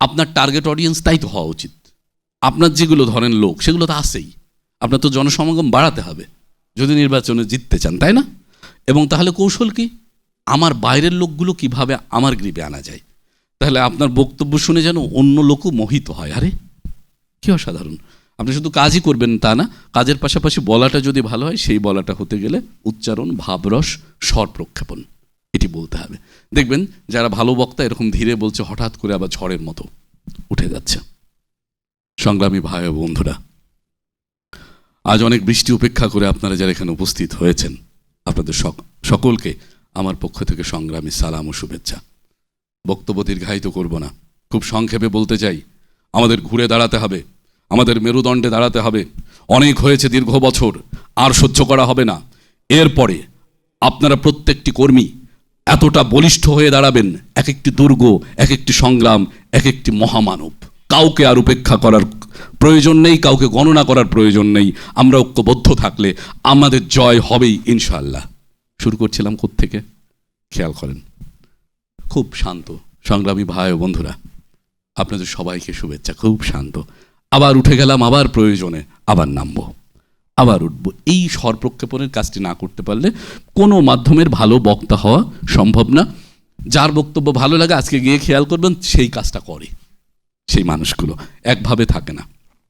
আপনার target audience তাই তো হওয়া উচিত। আপনার যেগুলো ধরেন লোক, সেগুলো তো আসেই আপনার তো জনসমাগম বাড়াতে হবে। যদি নির্বাচনে জিততে চান, তাই না? এবং তাহলে কৌশল কি? আমার বাইরের লোকগুলো কীভাবে আমার গ্রিপে আনা যায়? তাহলে আপনার বক্তব্য শুনে যেন অন্য লোকও মোহিত হয়। আরে, কী অসাধারণ। আপনি শুধু কাজই করবেন তা না, কাজের পাশাপাশি বলাটা যদি ভালো হয়, সেই বলাটা হতে গেলে উচ্চারণ, ভাবরস, স্বর প্রক্ষেপণ। এটি বলতে হবে। দেখবেন, যারা ভালো বক্তা, এরকম ধীরে বলছে, হঠাৎ করে আবার ঝড়ের মতো উঠে যাচ্ছে। সংগ্রামী ভাই ও বন্ধুরা, আজ অনেক বৃষ্টি উপেক্ষা করে আপনারা যারা এখানে উপস্থিত হয়েছেন, আপনাদের সকলকে আমার পক্ষ থেকে সংগ্রামী সালাম ও শুভেচ্ছা। বক্তব্য দীর্ঘায়িত করব না। খুব সংক্ষেপে বলতে চাই, আমাদের ঘুরে দাঁড়াতে হবে, আমাদের মেরুদণ্ডে দাঁড়াতে হবে। অনেক হয়েছে দীর্ঘ বছর, আর সহ্য করা হবে না। এরপরে আপনারা প্রত্যেকটি কর্মী এতটা বলিষ্ঠ হয়ে দাঁড়াবেন এক একটি দুর্গ এক একটি সংগ্রাম এক একটি মহামানব। কাউকে আর উপেক্ষা করার প্রয়োজন নেই, কাউকে গণনা করার প্রয়োজন নেই। আমরা ঐক্যবদ্ধ থাকলে আমাদের জয় হবেই ইনশাল্লাহ শুরু করছিলাম থেকে খেয়াল করেন। খুব শান্ত, সংগ্রামী ভাই ও বন্ধুরা, আপনাদের সবাইকে শুভেচ্ছা, খুব শান্ত। আবার উঠে গেলাম, আবার প্রয়োজনে আবার নামবো। আবার উঠবো। এই স্বর প্রক্ষেপণের কাজটি না করতে পারলে কোনো মাধ্যমের ভালো বক্তা হওয়া সম্ভব না। যার বক্তব্য ভালো লাগে আজকে গিয়ে খেয়াল করবেন, সেই কাজটা করে। সেই মানুষগুলো একভাবে থাকে না।